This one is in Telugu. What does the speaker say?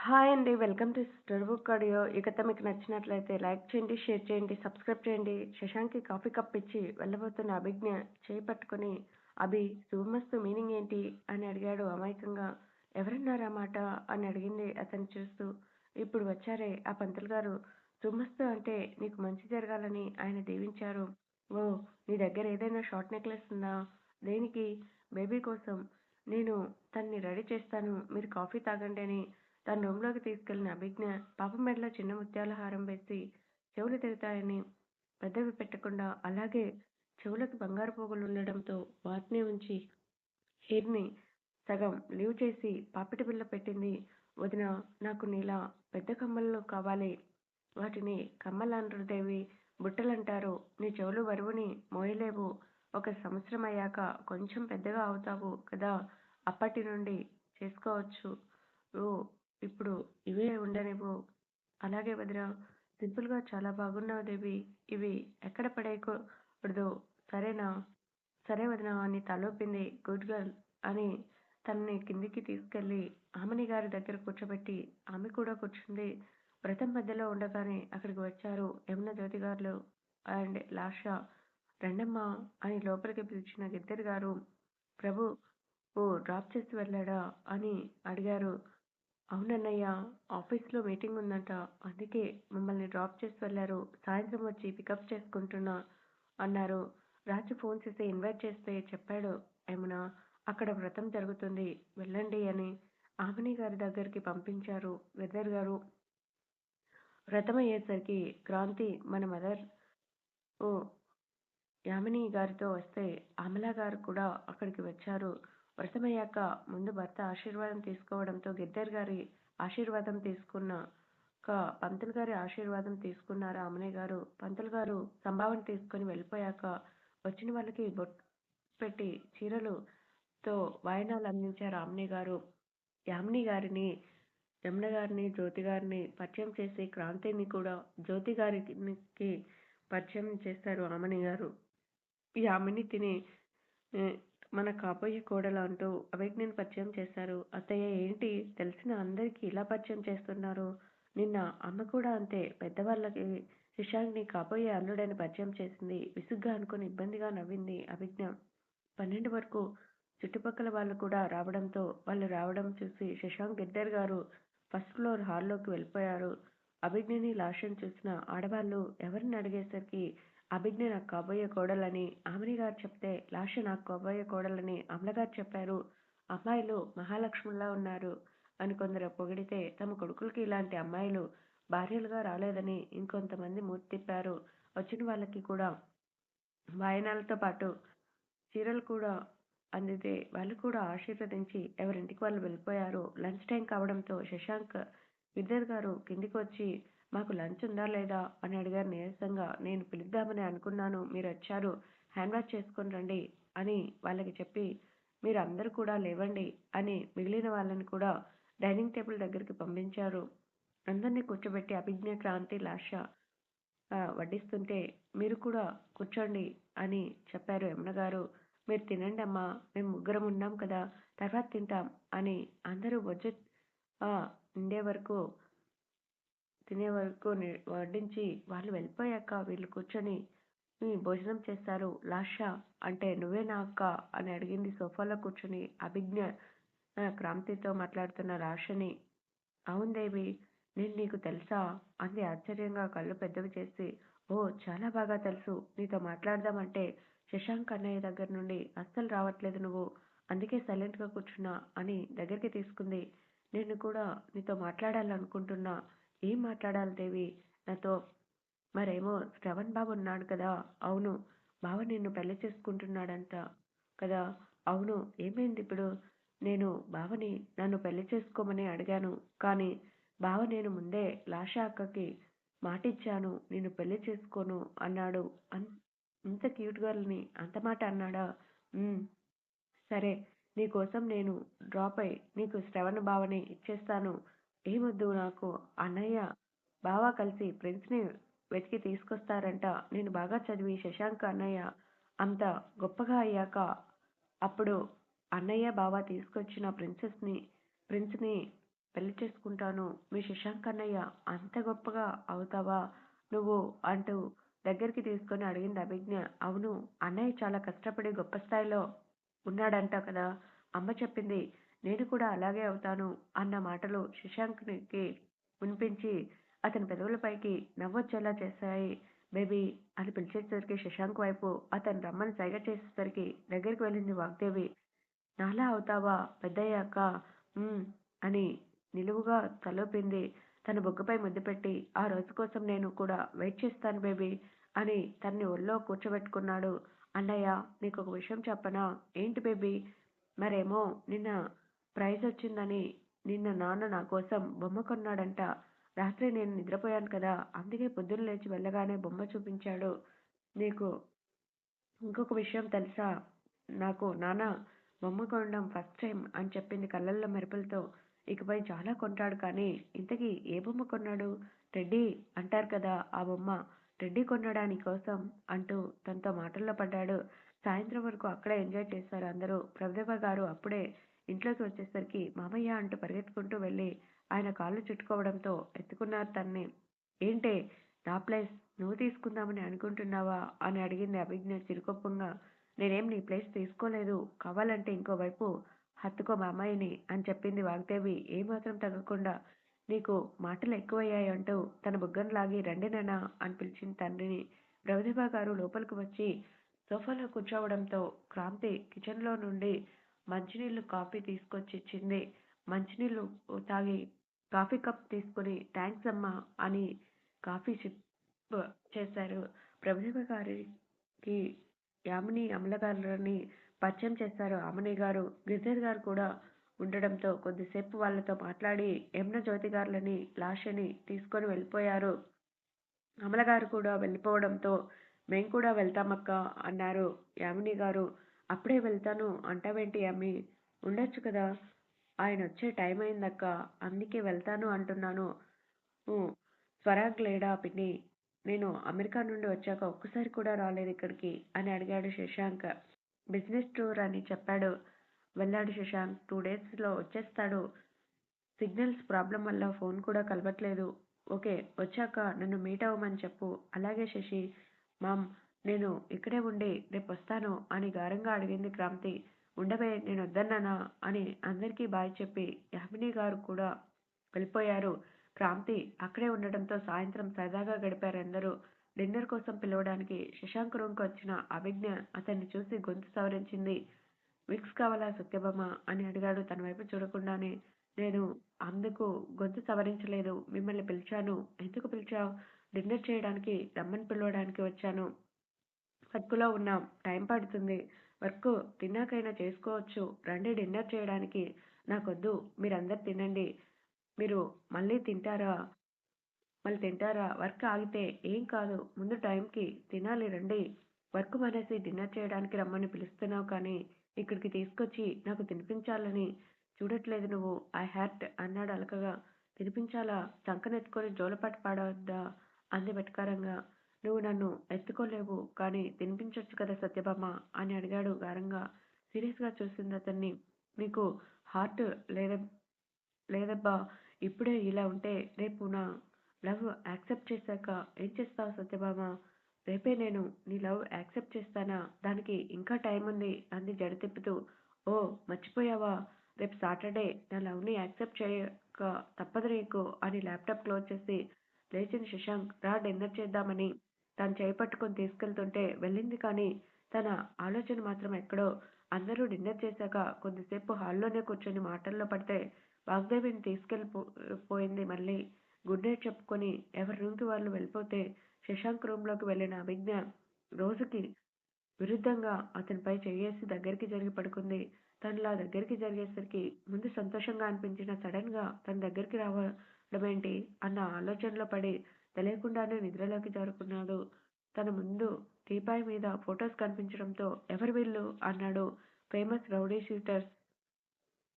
హాయ్ అండి. Welcome to sister book audio. ఈ కథ మీకు నచ్చినట్లయితే లైక్ చేయండి, షేర్ చేయండి, సబ్స్క్రైబ్ చేయండి. శశాంక్‌కి కాఫీ కప్ ఇచ్చి వెళ్ళబోతున్న అభిజ్ఞ చేపట్టుకుని "అభి శుభమస్తు మీనింగ్ ఏంటి?" అని అడిగాడు అమాయకంగా. "ఎవరన్నారు మాట?" అని అడిగింది అతన్ని చూస్తూ. "ఇప్పుడు వచ్చారే ఆ పంతులు గారు. శుభమస్తు అంటే నీకు మంచి జరగాలని ఆయన దీవించారు." ఓ నీ దగ్గర ఏదైనా షార్ట్ నెక్లెస్ ఉందా?" "దేనికి?" "బేబీ కోసం. నేను తన్ని రెడీ చేస్తాను. మీరు కాఫీ తాగండి" అని తన రూమ్‌లోకి తీసుకెళ్ళిన అభిజ్ఞ పాప మెడలో చిన్న ముత్యాల హారం వేసి, చెవులు తిరుగుతాయని పెద్దవి పెట్టకుండా, అలాగే చెవులకు బంగారు పోగులుండడంతో వాటిని ఉంచి, హెయిర్‌ని సగం లీవ్ చేసి పాపిటి బిళ్ళ పెట్టింది. "వదినా నాకు నీలా పెద్ద కమ్మలు కావాలి. వాటిని కమ్మలనరు దేవి బుట్టలంటారు. నీ చెవులు బరువుని మోయలేవు. ఒక సంవత్సరం అయ్యాక కొంచెం పెద్దగా అవుతావు కదా అప్పటి నుండి చేసుకోవచ్చు. ఇప్పుడు ఇవే ఉండనివ్వు." "అలాగే వదినా." "సింపుల్‌గా చాలా బాగున్నావు దేవి ఇవి ఎక్కడ పడేయకూడదు సరేనా?" "సరే వదినా" అని తలొప్పింది "గుడ్ గర్ల్" అని తనని కిందికి తీసుకెళ్ళి ఆమెని గారి దగ్గర కూర్చోబెట్టి ఆమె కూడా కూర్చుంది. వ్రతం మధ్యలో ఉండగానే అక్కడికి వచ్చారు యమున జ్యోతి గారు అండ్ లాస్య. రెండమ్మ అని లోపలికి పిలిచిన గిద్దరు గారు "ప్రభువు డ్రాప్ చేసి వెళ్ళాడా?" అని అడిగారు. "అవునన్నయ్య. ఆఫీస్లో మీటింగ్ ఉందట. అందుకే మమ్మల్ని డ్రాప్ చేసి వెళ్ళారు సాయంత్రం వచ్చి పికప్ చేసుకుంటున్నా" అన్నారు. రాజు ఫోన్ చేసి ఇన్వైట్ చేస్తే చెప్పాడు యమున. "అక్కడ వ్రతం జరుగుతుంది. వెళ్ళండి" అని ఆమెని గారి దగ్గరికి పంపించారు వెదర్ గారు. వ్రతం అయ్యేసరికి క్రాంతి మన మదర్ యామిని గారితో వస్తే అమలాగారు కూడా అక్కడికి వచ్చారు. వ్రతమయ్యాక ముందు భర్త ఆశీర్వాదం తీసుకోవడంతో గిద్దర్ గారి ఆశీర్వాదం తీసుకున్నాక పంతులు గారి ఆశీర్వాదం తీసుకున్నారు ఆమని గారు. పంతులు గారు సంభావన తీసుకొని వెళ్ళిపోయాక వచ్చిన వాళ్ళకి బొట్టు పెట్టి చీరలుతో వాయినాలు అందించారు ఆమని గారు. యామిని గారిని, యమున గారిని, జ్యోతి గారిని పరిచయం చేసి క్రాంతిని కూడా జ్యోతి గారికి పరిచయం చేస్తారు ఆమెని గారు. యామిని తిని మన కాబోయే కోడలు అంటూ అభిజ్ఞని పరిచయం చేశారు. "అత్తయ్య ఏంటి తెలిసిన అందరికీ ఇలా పరిచయం చేస్తున్నారు?" "నిన్న అమ్మ కూడా అంతే పెద్దవాళ్ళకి శశాంక్‌ని కాబోయే అల్లుడని పరిచయం చేసింది" విసుగ్గా అనుకుని ఇబ్బందిగా నవ్వింది అభిజ్ఞ. పన్నెండు వరకు చుట్టుపక్కల వాళ్ళు కూడా రావడంతో వాళ్ళు రావడం చూసి శశాంక్ గిద్దర్ గారు ఫస్ట్ ఫ్లోర్ హాల్లోకి వెళ్ళిపోయారు. అభిజ్ఞని, లాషన్ చూసిన ఆడవాళ్ళు ఎవరిని అడిగేసరికి అభిజ్ఞ నాకు కాబోయే కోడలని ఆమెని గారు చెప్తే లాష నాకు కాబోయే కోడలని అమలగారు చెప్పారు. అమ్మాయిలు మహాలక్ష్ముల్లా ఉన్నారు అని కొందరు పొగిడితే తమ కొడుకులకి ఇలాంటి అమ్మాయిలు భార్యలుగా రాలేదని ఇంకొంతమంది మూతి తిప్పారు. వచ్చిన వాళ్ళకి కూడా వాయనాలతో పాటు చీరలు కూడా అందితే వాళ్ళు కూడా ఆశీర్వదించి ఎవరింటికి వాళ్ళు వెళ్ళిపోయారు. లంచ్ టైం కావడంతో శశాంక్ గిద్దర్ గారు కిందికి వచ్చి మాకు లంచ్ ఉందా లేదా అని అడిగారు నీరసంగా. నేను పిలుద్దామని అనుకున్నాను. మీరు వచ్చారు హ్యాండ్ వాష్ చేసుకొని రండి అని వాళ్ళకి చెప్పి మీరు అందరూ కూడా లేవండి అని మిగిలిన వాళ్ళని కూడా డైనింగ్ టేబుల్ దగ్గరికి పంపించారు. అందరినీ కూర్చోబెట్టి అభిజ్ఞ, క్రాంతి, లాష వడ్డిస్తుంటే మీరు కూడా కూర్చోండి అని చెప్పారు యమున గారు. మీరు తినండి అమ్మా. మేము ముగ్గురం ఉన్నాం కదా. తర్వాత తింటాం అని అందరూ బొజ్జ ఉండే వరకు తినే వరకు వడ్డించి వాళ్ళు వెళ్ళిపోయాక వీళ్ళు కూర్చొని భోజనం చేస్తారు లాషా అంటే నువ్వే నా అక్కా అని అడిగింది సోఫాలో కూర్చుని అభిజ్ఞ క్రాంతితో మాట్లాడుతున్న లాషని అవును దేవి నేను నీకు తెలుసా అంది ఆశ్చర్యంగా కళ్ళు పెద్దవి చేసి. ఓ చాలా బాగా తెలుసు నీతో మాట్లాడదామంటే శశాంక్ అన్నయ్య దగ్గర నుండి అస్సలు రావట్లేదు నువ్వు. అందుకే సైలెంట్గా కూర్చున్నా అని దగ్గరికి తీసుకుంది. నేను కూడా నీతో మాట్లాడాలనుకుంటున్నా ఏం మాట్లాడాలి దేవి నాతో? మరేమో శ్రవణ్ బాబు ఉన్నాడు కదా అవును బావ నిన్ను పెళ్ళి చేసుకుంటున్నాడంట కదా అవును ఏమైంది ఇప్పుడు నేను బావని నన్ను పెళ్ళి చేసుకోమని అడిగాను. కానీ బావ నేను ముందే లాష అక్కకి మాటిచ్చాను నిన్ను పెళ్ళి చేసుకోను అన్నాడు. ఇంత క్యూట్ గర్ల్ని అంత మాట అన్నాడా? సరే నీకోసం నేను డ్రాప్ అయి నీకు శ్రవణ్ బావని ఇచ్చేస్తాను. ఏమొద్దు నాకు అన్నయ్య బావ కలిసి ప్రిన్స్ని వెతికి తీసుకొస్తారంట నేను బాగా చదివి శశాంక్ అన్నయ్య అంత గొప్పగా అయ్యాక అప్పుడు అన్నయ్య బావ తీసుకొచ్చిన ప్రిన్సెస్ని ప్రిన్స్ని పెళ్ళి చేసుకుంటాను. మీ శశాంక్ అన్నయ్య అంత గొప్పగా అవుతావా నువ్వు అంటూ దగ్గరికి తీసుకొని అడిగింది అభిజ్ఞ. అవును. అన్నయ్య చాలా కష్టపడి గొప్ప స్థాయిలో ఉన్నాడంట కదా! అమ్మ చెప్పింది. నేను కూడా అలాగే అవుతాను అన్న మాటలు శశాంక్‌కి వినిపించి అతని పెదవులపైకి నవ్వొచ్చేలా చేశాయి. బేబీ అని పిలిచేసరికి శశాంక్ వైపు అతను రమ్మని సైగ చేసేసరికి దగ్గరికి వెళ్ళింది వాగ్దేవి. నాలా అవుతావా పెద్దయ్యాక? అని నిలువుగా తలోపింది తన బొగ్గపై ముద్దు పెట్టి ఆ రోజు కోసం నేను కూడా వెయిట్ చేస్తాను బేబీ అని తన్ని ఒళ్ళో కూర్చోబెట్టుకున్నాడు. అన్నయ్య నీకు ఒక విషయం చెప్పనా? ఏంటి బేబీ? మరేమో నిన్న ప్రైజ్ వచ్చిందని నిన్న నాన్న నా కోసం బొమ్మ కొన్నాడంట. రాత్రి నేను నిద్రపోయాను కదా! అందుకే పొద్దున్న లేచి వెళ్ళగానే బొమ్మ చూపించాడు. నీకు ఇంకొక విషయం తెలుసా? నాకు నాన్న బొమ్మ కొనడం ఫస్ట్ టైం అని చెప్పింది కళ్ళల్లో మెరుపులతో. ఇకపై చాలా కొంటాడు కానీ ఇంతకీ ఏ బొమ్మ కొన్నాడు? రెడ్డి అంటారు కదా ఆ బొమ్మ. రెడ్డి కొన్నాడా కోసం అంటూ తనతో మాటల్లో పడ్డాడు. సాయంత్రం వరకు అక్కడే ఎంజాయ్ చేశారు అందరూ. ప్రభుదేవ గారు అప్పుడే ఇంట్లోకి వచ్చేసరికి మామయ్య అంటూ పరిగెత్తుకుంటూ వెళ్ళి ఆయన కాళ్ళు చుట్టుకోవడంతో ఎత్తుకున్నారు తన్ని. ఏంటే నా ప్లేస్ నువ్వు తీసుకుందామని అనుకుంటున్నావా? అని అడిగింది అభిజ్ఞ చిరుకోపంగా. నేనేం నీ ప్లేస్ తీసుకోలేదు. కావాలంటే ఇంకోవైపు హత్తుకో మామయ్యని అని చెప్పింది వాగ్దేవి ఏమాత్రం తగ్గకుండా. నీకు మాటలు ఎక్కువయ్యాయి అంటూ తన బుగ్గను లాగి రండి అని పిలిచింది తండ్రిని. ప్రభుదేవ గారు లోపలికి వచ్చి సోఫాలో కూర్చోవడంతో క్రాంతి కిచెన్లో నుండి మంచినీళ్ళు కాఫీ తీసుకొచ్చి ఇచ్చింది మంచినీళ్ళు తాగి కాఫీ కప్ తీసుకుని థ్యాంక్స్ అమ్మా అని కాఫీ సిప్ చేశారు. ప్రభుదేవ గారికి యామిని అమలగారని పరిచయం చేశారు ఆమనిగారు. గిరిధర్ గారు కూడా ఉండడంతో కొద్దిసేపు వాళ్ళతో మాట్లాడి యమున జ్యోతి గారులని లాషని తీసుకొని వెళ్ళిపోయారు. అమలగారు కూడా వెళ్ళిపోవడంతో మేము కూడా వెళ్తామక్కా అన్నారు యామిని గారు అప్పుడే వెళ్తాను అంటావేంటి అమ్మి ఉండొచ్చు కదా! ఆయనొచ్చే టైమయిందక్కా! అందుకే వెళ్తాను అంటున్నాను. స్వరాగ్ లేడా పిన్ని నేను అమెరికా నుండి వచ్చాక ఒక్కసారి కూడా రాలేదు ఇక్కడికి అని అడిగాడు శశాంక్. బిజినెస్ టూర్ అని చెప్పాడు. వెళ్ళాడు శశాంక్. టూ డేస్లో వచ్చేస్తాడు. సిగ్నల్స్ ప్రాబ్లం వల్ల ఫోన్ కూడా కలవట్లేదు. ఓకే. వచ్చాక నన్ను మీట్ అవ్వమని చెప్పు. అలాగే శశి మామ్ నేను ఇక్కడే ఉండి రేపొస్తాను అని గారంగా అడిగింది క్రాంతి. ఉండవే నేనొద్దన్నానా? అని అందరికీ బాయ్ చెప్పి యామినిగారు కూడా వెళ్ళిపోయారు. క్రాంతి అక్కడే ఉండడంతో సాయంత్రం సరదాగా గడిపారందరూ. డిన్నర్ కోసం పిలవడానికి శశాంక్ రూమ్కి వచ్చిన అభిజ్ఞ అతన్ని చూసి గొంతు సవరించింది. విక్స్ కావాలా సత్యభామ? అని అడిగాడు తన వైపు చూడకుండానే. నేను అందుకు గొంతు సవరించలేదు. మిమ్మల్ని పిలిచాను. ఎందుకు పిలిచావు డిన్నర్ చేయడానికి రమ్మని పిలవడానికి వచ్చాను. వర్కులో ఉన్నాం. టైం పడుతుంది. వర్క్ తిన్నాకైనా చేసుకోవచ్చు. రండి డిన్నర్ చేయడానికి. నాకొద్దు. మీరందరు తినండి. మీరు మళ్ళీ తింటారా? మళ్ళీ తింటారా వర్క్ ఆగితే ఏం కాదు. ముందు టైంకి తినాలి రండి. వర్క్ మానేసి డిన్నర్ చేయడానికి రమ్మని పిలుస్తున్నావు కానీ ఇక్కడికి తీసుకొచ్చి నాకు తినిపించాలని చూడట్లేదు నువ్వు. ఐ హ్యాట్ అన్నాడు అలకగా. తినిపించాలా? చంకనెత్తుకొని జోలపాట పాడవద్దా అంది వెటకారంగా. నువ్వు నన్ను ఎత్తుకోలేవు కానీ తినిపించొచ్చు కదా సత్యభామ? అని అడిగాడు గారంగా. సీరియస్గా చూసింది అతన్ని నీకు హార్ట్ లేదబ్బా ఇప్పుడే ఇలా ఉంటే రేపు నా లవ్ యాక్సెప్ట్ చేశాక ఏం చేస్తావు సత్యభామ? రేపే నేను నీ లవ్ యాక్సెప్ట్ చేస్తానా? దానికి ఇంకా టైం ఉంది అంది జడ తిప్పుతూ. ఓ మర్చిపోయావా? రేపు సాటర్డే నా లవ్ని యాక్సెప్ట్ చేయక తప్పదు నీకు అని ల్యాప్టాప్ క్లోజ్ చేసి లేచిన శశాంక్. రా డిన్నర్ చేద్దామని తను చేయి పట్టుకొని తీసుకెళ్తుంటే వెళ్ళింది కానీ తన ఆలోచన మాత్రం ఎక్కడో. అందరూ డిన్నర్ చేశాక కొద్దిసేపు హాల్లోనే కూర్చొని మాటల్లో పడితే వాగ్దేవిని తీసుకెళ్ళిపోయింది మళ్ళీ. గుడ్ నైట్ చెప్పుకొని ఎవరి రూమ్కి వాళ్ళు వెళ్ళిపోతే శశాంక్ రూమ్లోకి వెళ్ళిన అభిజ్ఞ రోజుకి విరుద్ధంగా అతనిపై చేయేసి దగ్గరికి జరిగి పడుకుంది. తనలా దగ్గరికి జరిగేసరికి ముందు సంతోషంగా అనిపించిన సడన్గా తన దగ్గరికి రావడమేంటి అన్న ఆలోచనలో పడి తెలియకుండానే నిద్రలోకి జారుకున్నాడు. తన ముందు టీపాయ్ మీద ఫొటోస్ కనిపించడంతో ఎవరు వీళ్ళు? అన్నాడు. Famous rowdy sheeters